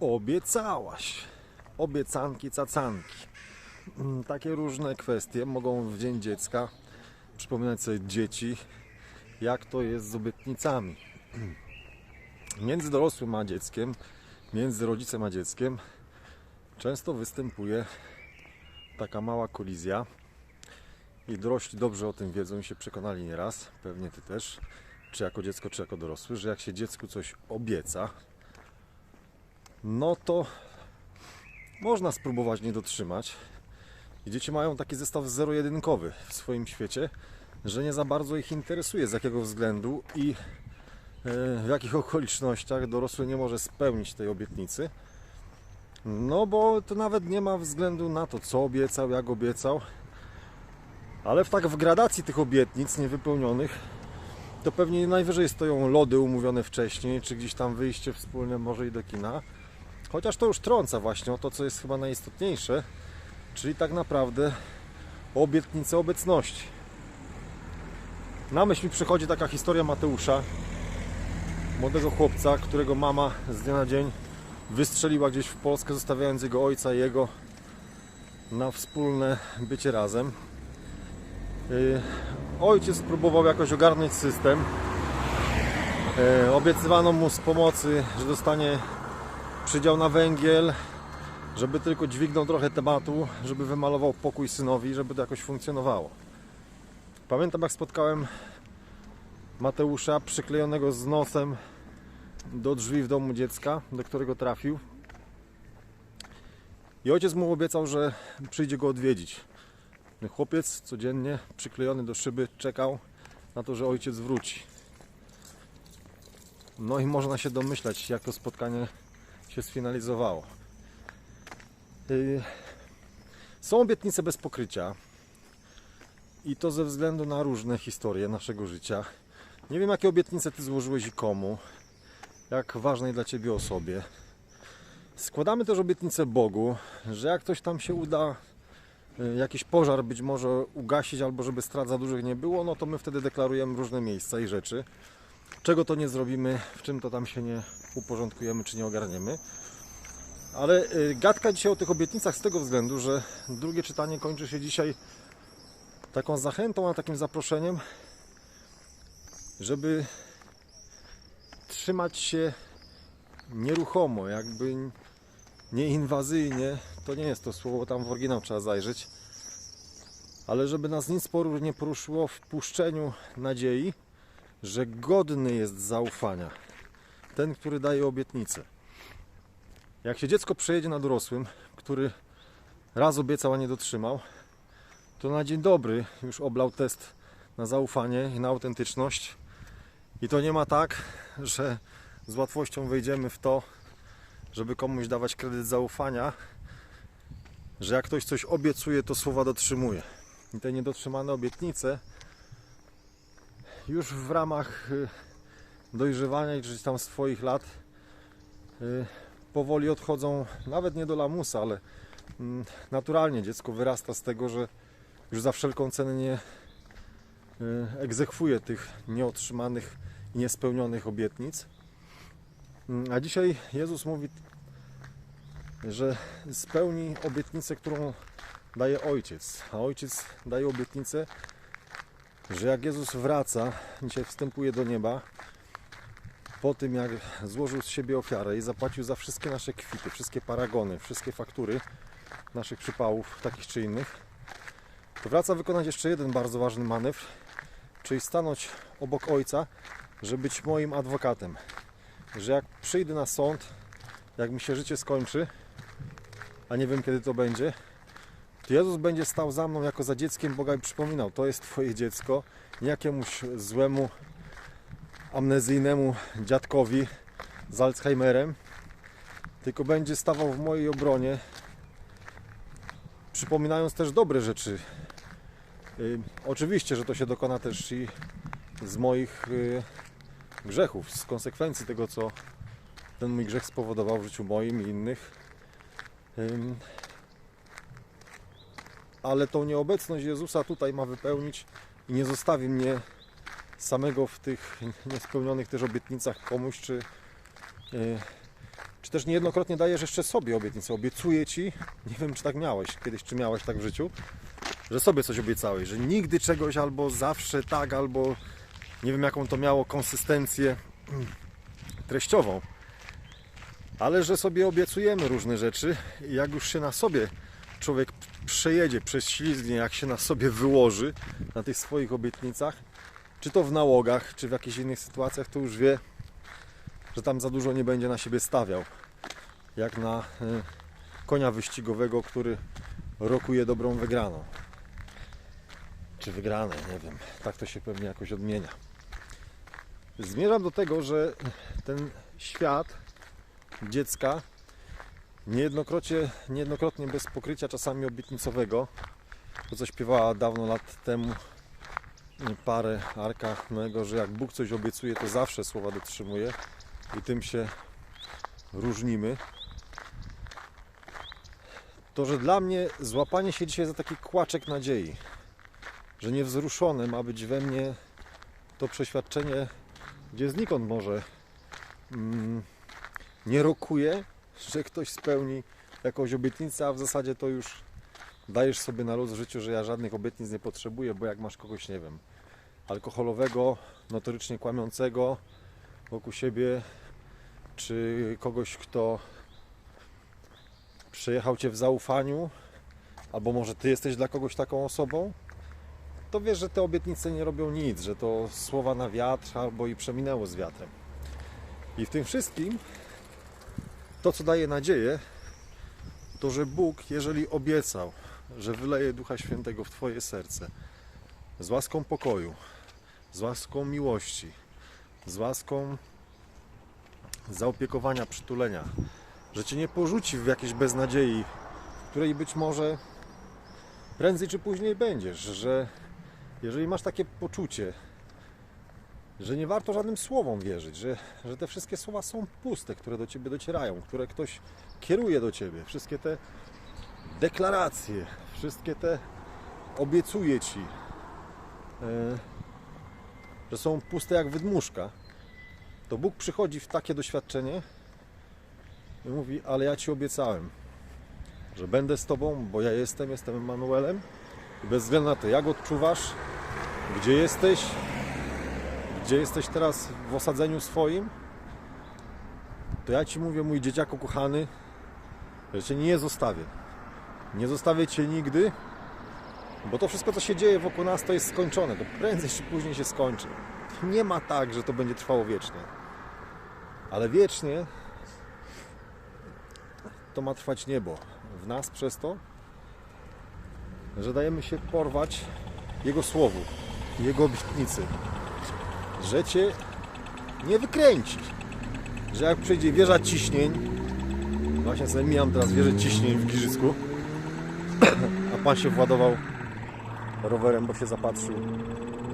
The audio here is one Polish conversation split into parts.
Obiecałaś. Obiecanki, cacanki. Mm, Takie różne kwestie mogą w Dzień Dziecka przypominać sobie dzieci, jak to jest z obietnicami. Między dorosłym a dzieckiem, między rodzicem a dzieckiem często występuje taka mała kolizja. I dorośli dobrze o tym wiedzą i się przekonali nieraz, pewnie ty też, czy jako dziecko, czy jako dorosły, że jak się dziecku coś obieca, no to można spróbować nie dotrzymać. I dzieci mają taki zestaw zero-jedynkowy w swoim świecie, że nie za bardzo ich interesuje z jakiego względu i e, w jakich okolicznościach dorosły nie może spełnić tej obietnicy. No bo to nawet nie ma względu na to, co obiecał, jak obiecał, ale w tak w gradacji tych obietnic niewypełnionych to pewnie najwyżej stoją lody umówione wcześniej, czy gdzieś tam wyjście wspólne może i do kina. Chociaż to już trąca właśnie o to, co jest chyba najistotniejsze, czyli tak naprawdę obietnicę obecności. Na myśl mi przychodzi taka historia Mateusza, młodego chłopca, którego mama z dnia na dzień wystrzeliła gdzieś w Polskę, zostawiając jego ojca i jego na wspólne bycie razem. Yy, Ojciec próbował jakoś ogarnąć system. Yy, Obiecywano mu z pomocy, że dostanie przydział na węgiel, żeby tylko dźwignął trochę tematu, żeby wymalował pokój synowi, żeby to jakoś funkcjonowało. Pamiętam jak spotkałem Mateusza przyklejonego z nosem do drzwi w domu dziecka, do którego trafił. I ojciec mu obiecał, że przyjdzie go odwiedzić. Chłopiec codziennie przyklejony do szyby czekał na to, że ojciec wróci. No i można się domyślać, jak to spotkanie się sfinalizowało. Yy, Są obietnice bez pokrycia. I to ze względu na różne historie naszego życia. Nie wiem, jakie obietnice ty złożyłeś i komu, jak ważnej dla ciebie osobie. Składamy też obietnicę Bogu, że jak ktoś tam się uda y, jakiś pożar być może ugasić, albo żeby strat za dużych nie było, no to my wtedy deklarujemy różne miejsca i rzeczy. Czego to nie zrobimy, w czym to tam się nie uporządkujemy, czy nie ogarniemy. Ale y, gadka dzisiaj o tych obietnicach z tego względu, że drugie czytanie kończy się dzisiaj taką zachętą, a takim zaproszeniem, żeby trzymać się nieruchomo, jakby nieinwazyjnie. To nie jest to słowo, tam w oryginał trzeba zajrzeć. Ale żeby nas nic poru- nie poruszyło w puszczeniu nadziei, że godny jest zaufania. Ten, który daje obietnicę. Jak się dziecko przejedzie na dorosłym, który raz obiecał, a nie dotrzymał, to na dzień dobry już oblał test na zaufanie i na autentyczność. I to nie ma tak, że z łatwością wejdziemy w to, żeby komuś dawać kredyt zaufania, że jak ktoś coś obiecuje, to słowa dotrzymuje. I te niedotrzymane obietnice już w ramach y, dojrzewania gdzieś tam swoich lat y, powoli odchodzą nawet nie do lamusa, ale mm, naturalnie dziecko wyrasta z tego, że już za wszelką cenę nie y, egzekwuje tych nieotrzymanych i niespełnionych obietnic. Mm, A dzisiaj Jezus mówi, że spełni obietnicę, którą daje Ojciec. A Ojciec daje obietnicę, że jak Jezus wraca, dzisiaj wstępuje do nieba, po tym jak złożył z siebie ofiarę i zapłacił za wszystkie nasze kwity, wszystkie paragony, wszystkie faktury naszych przypałów, takich czy innych, to wraca wykonać jeszcze jeden bardzo ważny manewr, czyli stanąć obok Ojca, żeby być moim adwokatem. Że jak przyjdę na sąd, jak mi się życie skończy, a nie wiem kiedy to będzie, to Jezus będzie stał za mną jako za dzieckiem Boga i przypominał, to jest Twoje dziecko, nie jakiemuś złemu, amnezyjnemu dziadkowi z Alzheimerem, tylko będzie stawał w mojej obronie, przypominając też dobre rzeczy. Oczywiście, że to się dokona też i z moich y, grzechów, z konsekwencji tego, co ten mój grzech spowodował w życiu moim i innych. Ale tą nieobecność Jezusa tutaj ma wypełnić i nie zostawi mnie samego w tych niespełnionych też obietnicach komuś, czy, y, czy też niejednokrotnie dajesz jeszcze sobie obietnicę. Obiecuję ci, nie wiem czy tak miałeś kiedyś, czy miałeś tak w życiu, że sobie coś obiecałeś, że nigdy czegoś albo zawsze tak, albo nie wiem jaką to miało konsystencję treściową. Ale że sobie obiecujemy różne rzeczy i jak już się na sobie człowiek przejedzie przez ślizgnie, jak się na sobie wyłoży na tych swoich obietnicach, czy to w nałogach, czy w jakichś innych sytuacjach, to już wie, że tam za dużo nie będzie na siebie stawiał. Jak na y, konia wyścigowego, który rokuje dobrą wygraną. Czy wygrane, nie wiem. Tak to się pewnie jakoś odmienia. Zmierzam do tego, że ten świat dziecka niejednokrotnie, niejednokrotnie bez pokrycia czasami obietnicowego, to co śpiewała dawno lat temu parę Arka Noego, że jak Bóg coś obiecuje, to zawsze słowa dotrzymuje i tym się różnimy. To, że dla mnie złapanie się dzisiaj za taki kłaczek nadziei, że niewzruszone ma być we mnie to przeświadczenie, gdzie znikąd może mm, nie rokuje, że ktoś spełni jakąś obietnicę, a w zasadzie to już dajesz sobie na luz w życiu, że ja żadnych obietnic nie potrzebuję, bo jak masz kogoś, nie wiem, alkoholowego, notorycznie kłamiącego wokół siebie, czy kogoś, kto przejechał cię w zaufaniu, albo może ty jesteś dla kogoś taką osobą, to wiesz, że te obietnice nie robią nic, że to słowa na wiatr albo i przeminęło z wiatrem. I w tym wszystkim to, co daje nadzieję, to że Bóg, jeżeli obiecał, że wyleje Ducha Świętego w Twoje serce z łaską pokoju, z łaską miłości, z łaską zaopiekowania, przytulenia, że Cię nie porzuci w jakiejś beznadziei, w której być może prędzej czy później będziesz, że jeżeli masz takie poczucie, że nie warto żadnym słowom wierzyć, że, że te wszystkie słowa są puste, które do Ciebie docierają, które ktoś kieruje do Ciebie, wszystkie te deklaracje, wszystkie te obiecuje Ci, e, że są puste jak wydmuszka, to Bóg przychodzi w takie doświadczenie i mówi, ale ja Ci obiecałem, że będę z Tobą, bo ja jestem, jestem Emanuelem i bez względu na to, jak odczuwasz, gdzie jesteś, gdzie jesteś teraz w osadzeniu swoim, to ja Ci mówię, mój dzieciaku kochany, że Cię nie zostawię. Nie zostawię Cię nigdy, bo to wszystko, co się dzieje wokół nas, to jest skończone. To prędzej czy później się skończy. Nie ma tak, że to będzie trwało wiecznie. Ale wiecznie to ma trwać niebo w nas przez to, że dajemy się porwać Jego słowu, Jego obietnicy, że Cię nie wykręci, że jak przyjdzie wieża ciśnień, właśnie sobie mijam teraz wieżę ciśnień w Giżycku, a Pan się władował rowerem, bo się zapatrzył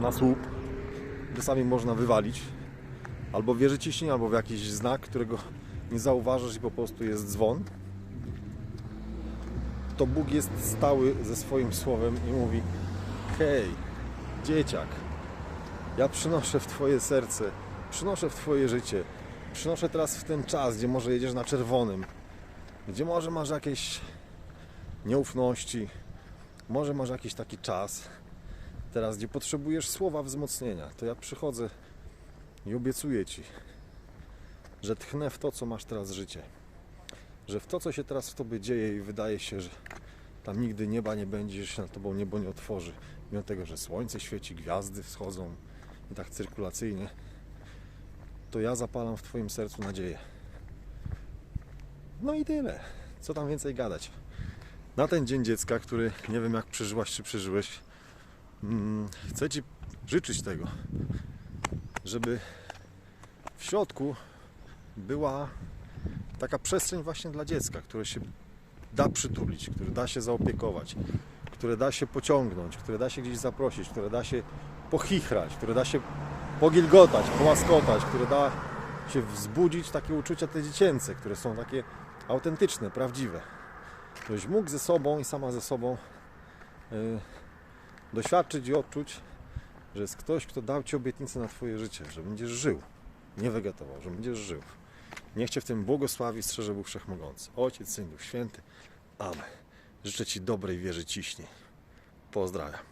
na słup, czasami można wywalić, albo wieży ciśnień, albo w jakiś znak, którego nie zauważasz i po prostu jest dzwon, to Bóg jest stały ze swoim słowem i mówi: Hej, dzieciak, ja przynoszę w Twoje serce, przynoszę w Twoje życie, przynoszę teraz w ten czas, gdzie może jedziesz na czerwonym, gdzie może masz jakieś nieufności, może masz jakiś taki czas, teraz gdzie potrzebujesz słowa wzmocnienia, to ja przychodzę i obiecuję Ci, że tchnę w to, co masz teraz życie. Że w to, co się teraz w Tobie dzieje i wydaje się, że tam nigdy nieba nie będzie, że się nad Tobą niebo nie otworzy, mimo tego, że słońce świeci, gwiazdy wschodzą i tak cyrkulacyjnie, to ja zapalam w Twoim sercu nadzieję. No i tyle. Co tam więcej gadać? Na ten Dzień Dziecka, który nie wiem jak przeżyłaś czy przeżyłeś, mm, chcę Ci życzyć tego, żeby w środku była taka przestrzeń właśnie dla dziecka, które się da przytulić, które da się zaopiekować, które da się pociągnąć, które da się gdzieś zaprosić, które da się pochichrać, które da się pogilgotać, połaskotać, które da się wzbudzić takie uczucia te dziecięce, które są takie autentyczne, prawdziwe. Ktoś mógł ze sobą i sama ze sobą yy, doświadczyć i odczuć, że jest ktoś, kto dał Ci obietnicę na Twoje życie, że będziesz żył, nie wegetował, że będziesz żył. Niech Cię w tym błogosławi, strzeże Bóg Wszechmogący. Ojciec, Syn, Duch Święty. Amen. Życzę Ci dobrej wieży ciśnij. Pozdrawiam.